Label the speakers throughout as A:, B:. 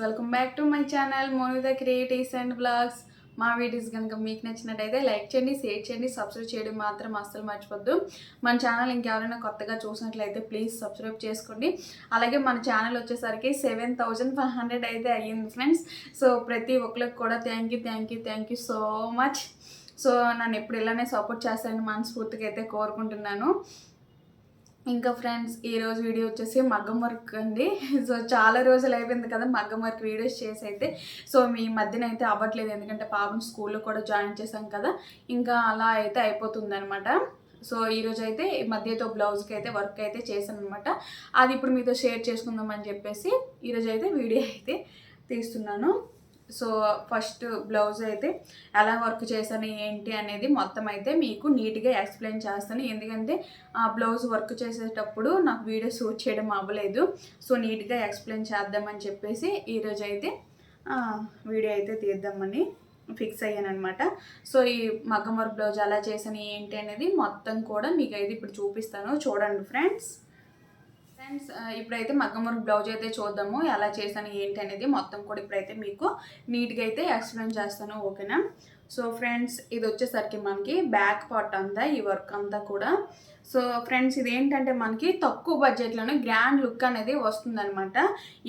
A: Welcome back to my channel Monitha creatives and blogs. మా videos కనుక మీకు నచ్చినట్టయితే లైక్ చేయండి షేర్ చేయండి సబ్స్క్రైబ్ చేయడం మాత్రం అస్సలు మర్చిపోద్దు. మన ఛానల్ ఇంకెవరైనా కొత్తగా చూసినట్లయితే ప్లీజ్ సబ్స్క్రైబ్ చేసుకోండి. అలాగే మన ఛానల్ వచ్చేసరికి సెవెన్ థౌజండ్ ఫైవ్ హండ్రెడ్ అయితే అయ్యింది ఫ్రెండ్స్. సో ప్రతి ఒక్కరికి కూడా thank you thank you thank you so much so నన్ను ఎప్పుడు ఇలానే సపోర్ట్ చేస్తానని మనస్ఫూర్తిగా అయితే కోరుకుంటున్నాను. ఇంకా ఫ్రెండ్స్ ఈరోజు వీడియో వచ్చేసి మగ్గం వర్క్ అండి. సో చాలా రోజులు అయిపోయింది కదా మగ్గం వర్క్ వీడియోస్ చేసి అయితే. సో మీ మధ్యన అయితే అవ్వట్లేదు. ఎందుకంటే పాపం స్కూల్లో కూడా జాయిన్ చేశాం కదా. ఇంకా అలా అయితే అయిపోతుంది అనమాట సో ఈరోజు అయితే ఈ మధ్యతో బ్లౌజ్కి అయితే వర్క్ అయితే చేశాను అనమాట అది ఇప్పుడు మీతో షేర్ చేసుకుందాం అని చెప్పేసి ఈరోజు అయితే వీడియో అయితే తీస్తున్నాను. సో ఫస్ట్ బ్లౌజ్ అయితే ఎలా వర్క్ చేశాను ఏంటి అనేది మొత్తం అయితే మీకు నీట్గా ఎక్స్ప్లెయిన్ చేస్తాను. ఎందుకంటే ఆ బ్లౌజ్ వర్క్ చేసేటప్పుడు నాకు వీడియో షూట్ చేయడం అవ్వలేదు. సో నీట్గా ఎక్స్ప్లెయిన్ చేద్దామని చెప్పేసి ఈరోజు అయితే వీడియో అయితే తీద్దామని ఫిక్స్ అయ్యాను అనమాట సో ఈ మగ్గం వర్క్ బ్లౌజ్ ఎలా చేశాను ఏంటి అనేది మొత్తం కూడా మీకు అయితే ఇప్పుడు చూపిస్తాను. చూడండి ఫ్రెండ్స్. ఫ్రెండ్స్ ఇప్పుడైతే మగ్గం వర్క్ బ్లౌజ్ అయితే చూద్దాము. ఎలా చేశాను ఏంటి అనేది మొత్తం కూడా ఇప్పుడైతే మీకు నీట్గా అయితే ఎక్స్ప్లెయిన్ చేస్తాను ఓకేనా? సో ఫ్రెండ్స్ ఇది వచ్చేసరికి మనకి బ్యాక్ పార్ట్ అంతా ఈ వర్క్ అంతా కూడా సో ఫ్రెండ్స్ ఇది ఏంటంటే మనకి తక్కువ బడ్జెట్లోనే గ్రాండ్ లుక్ అనేది వస్తుందనమాట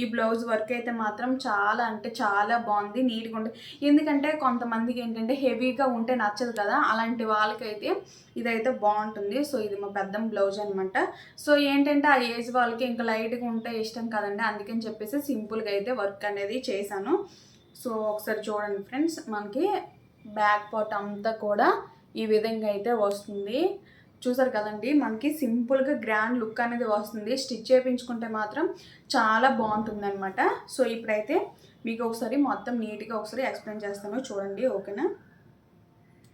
A: ఈ బ్లౌజ్ వర్క్ అయితే మాత్రం చాలా అంటే చాలా బాగుంది నీట్గా ఉంటుంది ఎందుకంటే కొంతమందికి ఏంటంటే హెవీగా ఉంటే నచ్చదు కదా అలాంటి వాళ్ళకైతే ఇదైతే బాగుంటుంది. సో ఇది మా పెద్ద బ్లౌజ్ అనమాట సో ఏంటంటే ఆ ఏజ్ వాళ్ళకి ఇంకా లైట్గా ఉంటే ఇష్టం కదండి అందుకని చెప్పేసి సింపుల్గా అయితే వర్క్ అనేది చేశాను. సో ఒకసారి చూడండి ఫ్రెండ్స్ మనకి బ్యాక్ పార్ట్ అంతా కూడా ఈ విధంగా అయితే వస్తుంది. చూసారు కదండి మనకి సింపుల్గా గ్రాండ్ లుక్ అనేది వస్తుంది. స్టిచ్ చేయించుకుంటే మాత్రం చాలా బాగుంటుంది అనమాట సో ఇప్పుడైతే మీకు ఒకసారి మొత్తం నీట్గా ఒకసారి ఎక్స్ప్లెయిన్ చేస్తాను. చూడండి ఓకేనా?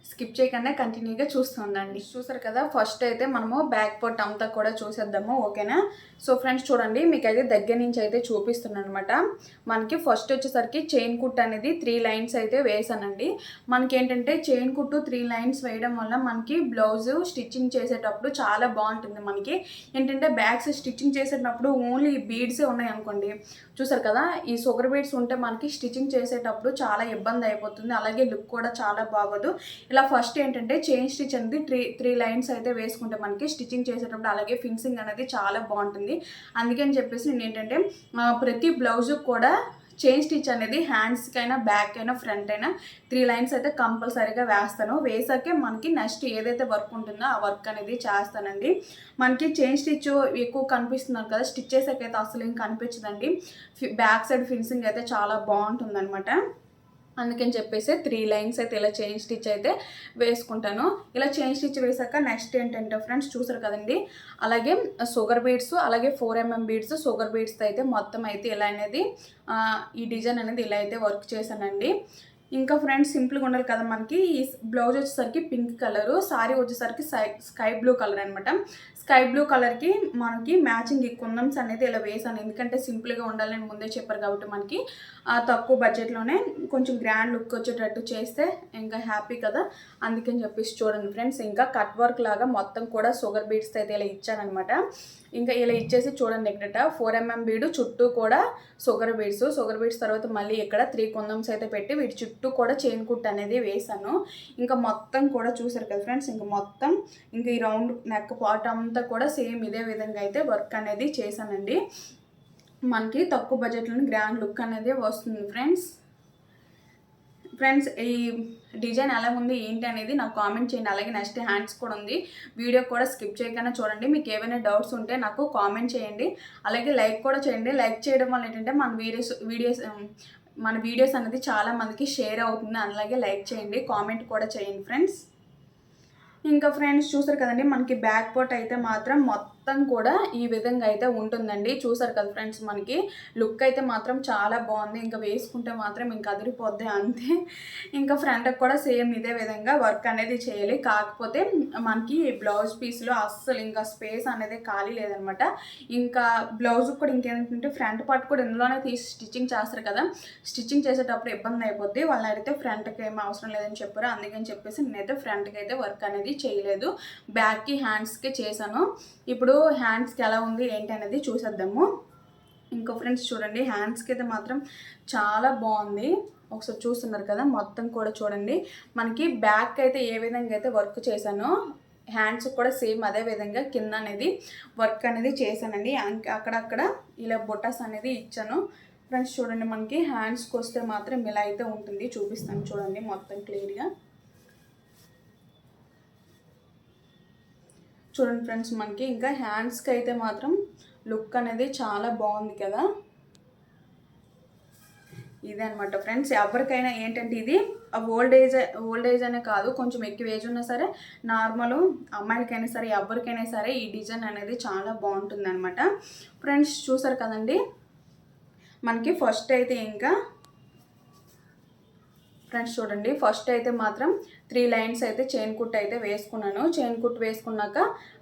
A: స్కిప్ చేయకుండా కంటిన్యూగా చూస్తూ ఉండండి. చూసారు కదా ఫస్ట్ అయితే మనము బ్యాక్ పార్ట్ అంతా కూడా చూసేద్దాము ఓకేనా? సో ఫ్రెండ్స్ చూడండి మీకు అయితే దగ్గర నుంచి అయితే చూపిస్తున్నాను అనమాట మనకి ఫస్ట్ వచ్చేసరికి చైన్ కుట్ అనేది త్రీ లైన్స్ అయితే వేసానండి మనకి ఏంటంటే చైన్ కుట్టు త్రీ లైన్స్ వేయడం వల్ల మనకి బ్లౌజ్ స్టిచ్చింగ్ చేసేటప్పుడు చాలా బాగుంటుంది మనకి. ఏంటంటే బ్యాగ్స్ స్టిచ్చింగ్ చేసేటప్పుడు ఓన్లీ బీడ్సే ఉన్నాయి అనుకోండి. చూసారు కదా ఈ షుగర్ బీడ్స్ ఉంటే మనకి స్టిచ్చింగ్ చేసేటప్పుడు చాలా ఇబ్బంది అయిపోతుంది. అలాగే లుక్ కూడా చాలా బాగోదు. ఇలా ఫస్ట్ ఏంటంటే చైన్ స్టిచ్ అనేది త్రీ త్రీ లైన్స్ అయితే వేసుకుంటే మనకి స్టిచ్చింగ్ చేసేటప్పుడు అలాగే ఫిన్సింగ్ అనేది చాలా బాగుంటుంది. అందుకని చెప్పేసి నేను ఏంటంటే ప్రతి బ్లౌజ్ కూడా చైన్ స్టిచ్ అనేది హ్యాండ్స్కి అయినా బ్యాక్ అయినా ఫ్రంట్ అయినా త్రీ లైన్స్ అయితే కంపల్సరీగా వేస్తాను. వేసాకే మనకి నెక్స్ట్ ఏదైతే వర్క్ ఉంటుందో ఆ వర్క్ అనేది చేస్తానండి. మనకి చైన్ స్టిచ్ ఎక్కువ కనిపిస్తున్నారు కదా స్టిచ్ చేసాకైతే అసలు ఏం కనిపించదండి బ్యాక్ సైడ్ ఫినిషింగ్ అయితే చాలా బాగుంటుంది అనమాట అందుకని చెప్పేసి త్రీ లైన్స్ అయితే ఇలా చైన్ స్టిచ్ అయితే వేసుకుంటాను. ఇలా చైన్ స్టిచ్ వేసాక నెక్స్ట్ ఏంటంటే ఫ్రెండ్స్ చూసారు కదండి? అలాగే uh, షుగర్ బీడ్స్ అలాగే four MM beads sugar beads అయితే మొత్తం అయితే ఇలా అనేది uh, ఈ డిజైన్ అనేది ఇలా అయితే వర్క్ చేశానండి. ఇంకా ఫ్రెండ్స్ సింపుల్గా ఉండాలి కదా మనకి. ఈ బ్లౌజ్ వచ్చేసరికి పింక్ కలరు సారీ వచ్చేసరికి స్కై స్కై బ్లూ కలర్ అనమాట స్కై బ్లూ కలర్కి మనకి మ్యాచింగ్ ఈ కుందమ్స్ అనేది ఇలా వేసాను. ఎందుకంటే సింపుల్గా ఉండాలని ముందే చెప్పారు కాబట్టి మనకి. ఆ, తక్కువ బడ్జెట్లోనే కొంచెం గ్రాండ్ లుక్ వచ్చేటట్టు చేస్తే ఇంకా హ్యాపీ కదా. అందుకని చెప్పేసి చూడండి ఫ్రెండ్స్ ఇంకా కట్ వర్క్ లాగా మొత్తం కూడా షుగర్ బీడ్స్ అయితే ఇలా ఇచ్చానమాట ఇంకా ఇలా ఇచ్చేసి చూడండి ఎక్కడ ఫోర్ ఎంఎం బీడు చుట్టూ కూడా షుగర్ బీడ్స్ షుగర్ బీడ్స్ తర్వాత మళ్ళీ ఇక్కడ త్రీ కుందమ్స్ అయితే పెట్టి వీటి చుట్టూ కూడా చైన్ కుట్ అనేది వేసాను ఇంకా మొత్తం కూడా చూసారు కదా ఫ్రెండ్స్ ఇంకా మొత్తం ఇంకా ఈ రౌండ్ నెక్ పార్ట్ అంతా కూడా సేమ్ ఇదే విధంగా అయితే వర్క్ అనేది చేశానండి. మనకి తక్కువ బడ్జెట్లోని గ్రాండ్ లుక్ అనేది వస్తుంది ఫ్రెండ్స్. ఫ్రెండ్స్ ఈ డిజైన్ ఎలా ఉంది ఏంటి అనేది నాకు కామెంట్ చేయండి. అలాగే నెక్స్ట్ హ్యాండ్స్ కూడా ఉంది. వీడియో కూడా స్కిప్ చేయకుండా చూడండి. మీకు ఏమైనా డౌట్స్ ఉంటే నాకు కామెంట్ చేయండి. అలాగే లైక్ కూడా చేయండి. లైక్ చేయడం వల్ల ఏంటంటే మన వీడియోస్ వీడియోస్ మన వీడియోస్ అనేది చాలా మందికి షేర్ అవుతుంది. అలాగే లైక్ చేయండి కామెంట్ కూడా చేయండి ఫ్రెండ్స్ ఇంకా ఫ్రెండ్స్ చూసారు కదండి మనకి బ్యాక్ పార్ట్ అయితే మాత్రం మొత్తం మొత్తం కూడా ఈ విధంగా అయితే ఉంటుందండి. చూసారు కదా ఫ్రెండ్స్ మనకి. లుక్ అయితే మాత్రం చాలా బాగుంది. ఇంకా వేసుకుంటే మాత్రం ఇంకా అదిరిపోద్ది అంతే. ఇంకా ఫ్రంట్కి కూడా సేమ్ ఇదే విధంగా వర్క్ అనేది చేయాలి. కాకపోతే మనకి బ్లౌజ్ పీస్లో అస్సలు ఇంకా స్పేస్ అనేది ఖాళీ లేదనమాట. ఇంకా బ్లౌజ్ కూడా ఇంకేంటంటే ఫ్రంట్ పార్ట్ కూడా ఇందులోనే తీసి స్టిచ్చింగ్ చేస్తారు కదా. స్టిచ్చింగ్ చేసేటప్పుడు ఇబ్బంది అయిపోద్ది. వాళ్ళని అడిగితే ఫ్రంట్కి ఏం అవసరం లేదని చెప్పారు. అందుకని చెప్పేసి నేనైతే ఫ్రంట్కి అయితే వర్క్ అనేది చేయలేదు. బ్యాక్కి హ్యాండ్స్కి చేశాను. ఇప్పుడు హ్యాండ్స్కి ఎలా ఉంది ఏంటి అనేది చూసేద్దాము. ఇంకో ఫ్రెండ్స్ చూడండి హ్యాండ్స్కి అయితే మాత్రం చాలా బాగుంది. ఒకసారి చూస్తున్నారు కదా మొత్తం కూడా చూడండి. మనకి బ్యాక్ అయితే ఏ విధంగా అయితే వర్క్ చేశానో హ్యాండ్స్ కూడా సేమ్ అదే విధంగా కింద అనేది వర్క్ అనేది చేశానండి. అక్కడక్కడ ఇలా బొటాస్ అనేది ఇచ్చాను. ఫ్రెండ్స్ చూడండి మనకి హ్యాండ్స్కి వస్తే మాత్రం ఇలా అయితే ఉంటుంది. చూపిస్తాను చూడండి మొత్తం క్లియర్గా చూడండి ఫ్రెండ్స్ మనకి ఇంకా హ్యాండ్స్కి అయితే మాత్రం లుక్ అనేది చాలా బాగుంది కదా. ఇదే అనమాట ఫ్రెండ్స్ ఎవరికైనా ఏంటంటే ఇది ఓల్డ్ ఏజ్ ఓల్డ్ ఏజ్ అనే కాదు కొంచెం ఎక్కువ ఏజ్ ఉన్నా సరే నార్మల్ అమ్మాయిలకైనా సరే ఎవరికైనా సరే ఈ డిజైన్ అనేది చాలా బాగుంటుంది అనమాట ఫ్రెండ్స్ చూసారు కదండి? మనకి ఫస్ట్ అయితే ఇంకా ఫ్రెండ్స్ చూడండి ఫస్ట్ అయితే మాత్రం త్రీ లైన్స్ అయితే చైన్ కుట్ అయితే వేసుకున్నాను. చైన్ కుట్ వేసుకున్నాక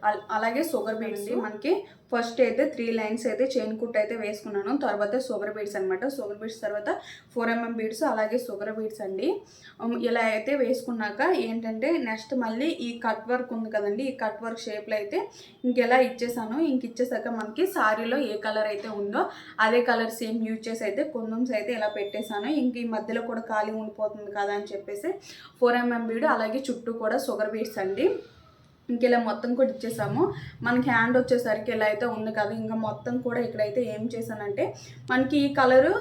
A: అల్- అలాగే షుగర్ బీడ్స్ మనకి ఫస్ట్ అయితే త్రీ లైన్స్ అయితే చైన్ కుట్ అయితే వేసుకున్నాను. తర్వాత షుగర్ బీడ్స్ అనమాట షుగర్ బీడ్స్ తర్వాత ఫోర్ ఎంఎం బీడ్స్ అలాగే షుగర్ బీడ్స్ అండి. ఇలా అయితే వేసుకున్నాక ఏంటంటే నెక్స్ట్ మళ్ళీ ఈ కట్ వర్క్ ఉంది కదండి ఈ కట్ వర్క్ షేప్లో అయితే ఇంకెలా ఇచ్చేసాను ఇంక ఇచ్చేసాక మనకి సారీలో ఏ కలర్ అయితే ఉందో అదే కలర్ సేమ్ యూజ్ చేసి అయితే కొందమ్స్ అయితే ఇలా పెట్టేశాను ఇంక ఈ మధ్యలో కూడా ఖాళీ ఉండిపోతుంది కదా అని చెప్పేసి ఫోర్ ఎంఎం బీడ్ అలాగే చుట్టూ కూడా షుగర్ బీడ్స్ అండి. ఇలా మొత్తం కూడా ఇచ్చేసాము. మనకి హ్యాండ్ వచ్చేసరికి ఇలా అయితే ఉంది కదా ఇంకా మొత్తం కూడా ఇక్కడైతే ఏం చేశానంటే మనకి ఈ కలరు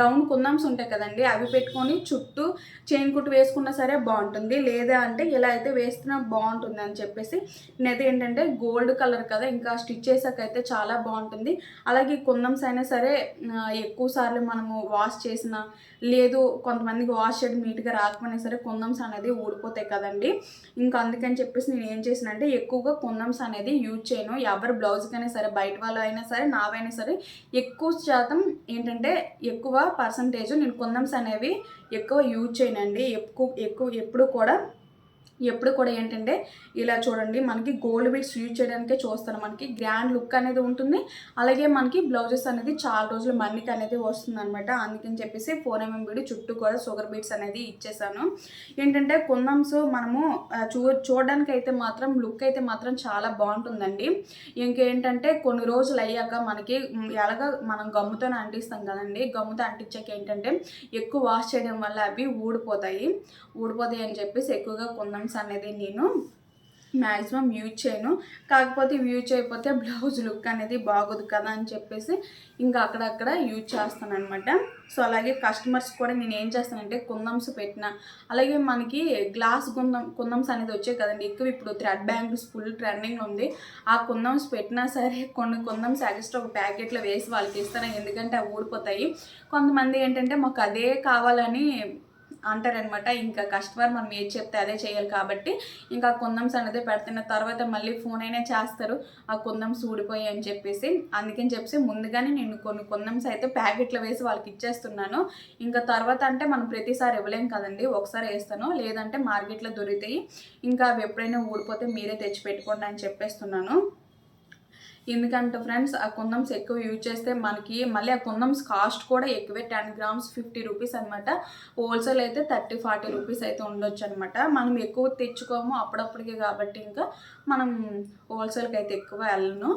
A: రౌండ్ కుందమ్స్ ఉంటాయి కదండి అవి పెట్టుకొని చుట్టూ చైన్ కుట్టు వేసుకున్నా సరే బాగుంటుంది. లేదా అంటే ఇలా అయితే వేస్తున్నా బాగుంటుంది అని చెప్పేసి నేనైతే ఏంటంటే గోల్డ్ కలర్ కదా ఇంకా స్టిచ్ చేసాక అయితే చాలా బాగుంటుంది. అలాగే కుందమ్స్ అయినా సరే ఎక్కువ సార్లు మనము వాష్ చేసిన లేదు కొంతమందికి వాష్ చేయడం నీట్గా రాకపోయినా సరే కుందమ్స్ అనేది ఊడిపోతాయి కదండి. ఇంకా అందుకని చెప్పేసి నేను ఏం చేసినంటే ఎక్కువగా కుందమ్స్ అనేది యూజ్ చేయను. ఎవరి బ్లౌజ్కైనా సరే బయట వాళ్ళు అయినా సరే నావైనా సరే ఎక్కువ శాతం ఏంటంటే ఎక్కువ పర్సంటేజ్ నేను కుందమ్స్ అనేవి ఎక్కువ యూజ్ చేయనండి. ఎక్కువ ఎక్కువ ఎప్పుడు కూడా ఎప్పుడు కూడా ఏంటంటే ఇలా చూడండి మనకి గోల్డ్ బీట్స్ యూజ్ చేయడానికే చూస్తాను మనకి గ్రాండ్ లుక్ అనేది ఉంటుంది. అలాగే మనకి బ్లౌజెస్ అనేది చాలా రోజులు మన్నిక అనేది వస్తుంది అనమాట అందుకని చెప్పేసి ఫోర్ ఎంఎం బీడ్ చుట్టూ కూడా షుగర్ బీట్స్ అనేది ఇచ్చేసాను. ఏంటంటే కుందమ్స్ మనము చూ చూడడానికి అయితే మాత్రం లుక్ అయితే మాత్రం చాలా బాగుంటుందండి. ఇంకేంటంటే కొన్ని రోజులు అయ్యాక మనకి ఎలాగ మనం గమ్ముతోనే అంటిస్తాం కదండి. గమ్ముతో అంటించాక ఏంటంటే ఎక్కువ వాష్ చేయడం వల్ల అవి ఊడిపోతాయి. ఊడిపోతాయి అని చెప్పేసి ఎక్కువగా కుందమ్స్ అనేది నేను మ్యాక్సిమం యూజ్ చేయను. కాకపోతే యూజ్ చేయకపోతే బ్లౌజ్ లుక్ అనేది బాగోదు కదా అని చెప్పేసి ఇంకా అక్కడక్కడ యూజ్ చేస్తాను అనమాట సో అలాగే కస్టమర్స్ కూడా నేను ఏం చేస్తానంటే కుందమ్స్ పెట్టిన. అలాగే మనకి గ్లాస్ కుందం కుందమ్స్ అనేది వచ్చాయి కదండి. ఎక్కువ ఇప్పుడు థ్రెడ్ బ్యాంగిల్స్ ఫుల్ ట్రెండింగ్ ఉంది. ఆ కుందమ్స్ పెట్టినా సరే కొన్ని కుందమ్స్ ఎక్స్ట్రా ఒక ప్యాకెట్లో వేసి వాళ్ళకి ఇస్తాను. ఎందుకంటే అవి ఊడిపోతాయి. కొంతమంది ఏంటంటే మాకు అదే కావాలని అంటారనమాట. ఇంకా కస్టమర్ మనం ఏది చెప్తే అదే చేయాలి కాబట్టి ఇంకా కుందమ్స్ అనేది పెడుతున్న తర్వాత మళ్ళీ ఫోన్ అయినా చేస్తారు. ఆ కుందమ్స్ ఊడిపోయి అని చెప్పేసి అందుకని చెప్పేసి ముందుగానే నేను కొన్ని కుందమ్స్ అయితే ప్యాకెట్లో వేసి వాళ్ళకి ఇచ్చేస్తున్నాను. ఇంకా తర్వాత అంటే మనం ప్రతిసారి ఇవ్వలేం కదండి. ఒకసారి వేస్తాను. లేదంటే మార్కెట్లో దొరుకుతాయి. ఇంకా అవి ఎప్పుడైనా ఊడిపోతే మీరే తెచ్చి పెట్టుకోండి అని చెప్పేస్తున్నాను. ఎందుకంటే ఫ్రెండ్స్ ఆ కుందమ్స్ ఎక్కువ యూజ్ చేస్తే మనకి మళ్ళీ ఆ కుందమ్స్ కాస్ట్ కూడా ఎక్కువే. టెన్ గ్రామ్స్ ఫిఫ్టీ రూపీస్ అనమాట హోల్సేల్ అయితే థర్టీ ఫార్టీ రూపీస్ అయితే ఉండొచ్చు అనమాట మనం ఎక్కువ తెచ్చుకోము అప్పుడప్పటికే కాబట్టి ఇంకా మనం హోల్సేల్కి అయితే ఎక్కువ వెళ్ళను.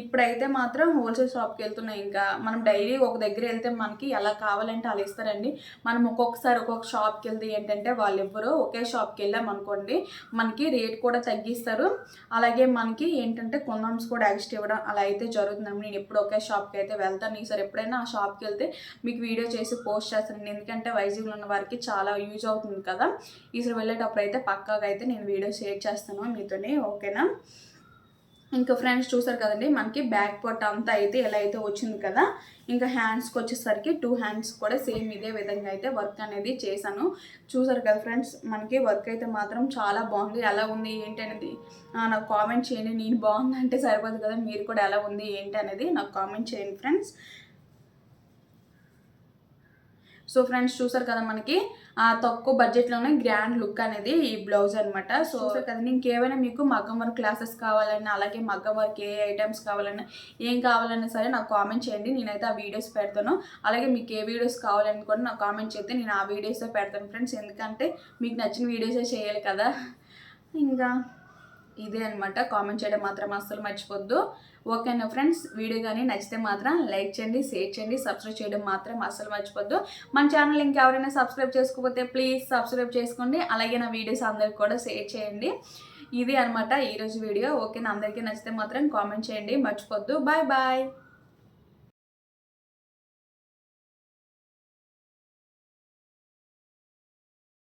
A: ఇప్పుడైతే మాత్రం హోల్సేల్ షాప్కి వెళ్తున్నాయి ఇంకా మనం డైలీ ఒక దగ్గర వెళ్తే మనకి ఎలా కావాలంటే అలా ఇస్తారండి. మనం ఒక్కొక్కసారి ఒక్కొక్క షాప్కి వెళ్తే ఏంటంటే వాళ్ళు ఎవ్వరు ఒకే షాప్కి వెళ్ళాం అనుకోండి మనకి రేట్ కూడా తగ్గిస్తారు. అలాగే మనకి ఏంటంటే కొందమ్స్ కూడా ఎక్స్ట్రా ఇవ్వడం అలా అయితే జరుగుతుంది నేను ఎప్పుడు ఒకే షాప్కి అయితే వెళ్తాను. ఈసారి ఎప్పుడైనా ఆ షాప్కి వెళ్తే మీకు వీడియో చేసి పోస్ట్ చేస్తాను. ఎందుకంటే వైజాగ్లో ఉన్న వారికి చాలా యూజ్ అవుతుంది కదా. ఈసారి వెళ్ళేటప్పుడు అయితే పక్కాగా అయితే నేను వీడియో షేర్ చేస్తాను మీతోనే. ఓకేనా? ఇంకా ఫ్రెండ్స్ చూసారు కదండి మనకి బ్యాక్ పార్ట్ అంతా అయితే ఎలా అయితే వచ్చింది కదా ఇంకా హ్యాండ్స్కి వచ్చేసరికి టూ హ్యాండ్స్ కూడా సేమ్ ఇదే విధంగా అయితే వర్క్ అనేది చేశాను. చూసారు కదా ఫ్రెండ్స్ మనకి వర్క్ అయితే మాత్రం చాలా బాగుంది. ఎలా ఉంది ఏంటి అనేది నాకు కామెంట్ చేయండి. నేను బాగుంది అంటే సరిపోదు కదా మీరు కూడా ఎలా ఉంది ఏంటి అనేది నాకు కామెంట్ చేయండి ఫ్రెండ్స్ సో ఫ్రెండ్స్ చూసారు కదా మనకి ఆ తక్కువ బడ్జెట్లోనే గ్రాండ్ లుక్ అనేది ఈ బ్లౌజ్ అనమాట సో కదండి ఇంకేమైనా మీకు మగ్గం వర్క్ క్లాసెస్ కావాలన్నా అలాగే మగ్గం వర్క్ ఏ ఐటమ్స్ కావాలన్నా ఏం కావాలన్నా సరే నాకు కామెంట్ చేయండి. నేనైతే ఆ వీడియోస్ పెడతాను. అలాగే మీకు ఏ వీడియోస్ కావాలని కూడా నాకు కామెంట్ చేస్తే నేను ఆ వీడియోసే పెడతాను ఫ్రెండ్స్. ఎందుకంటే మీకు నచ్చిన వీడియోసే చేయాలి కదా. ఇంకా ఇదే అనమాట కామెంట్ చేయడం మాత్రం అస్సలు మర్చిపోద్దు. ఓకేనా ఫ్రెండ్స్ వీడియో కానీ నచ్చితే మాత్రం లైక్ చేయండి షేర్ చేయండి సబ్స్క్రైబ్ చేయడం మాత్రం అస్సలు మర్చిపోద్దు. మన ఛానల్ ఇంకెవరైనా సబ్స్క్రైబ్ చేసుకోకపోతే ప్లీజ్ సబ్స్క్రైబ్ చేసుకోండి. అలాగే నా వీడియోస్ అందరికి కూడా షేర్ చేయండి. ఇది అనమాట ఈరోజు వీడియో. ఓకేనా అందరికీ నచ్చితే మాత్రం కామెంట్ చేయండి. మర్చిపోద్దు. Bye bye.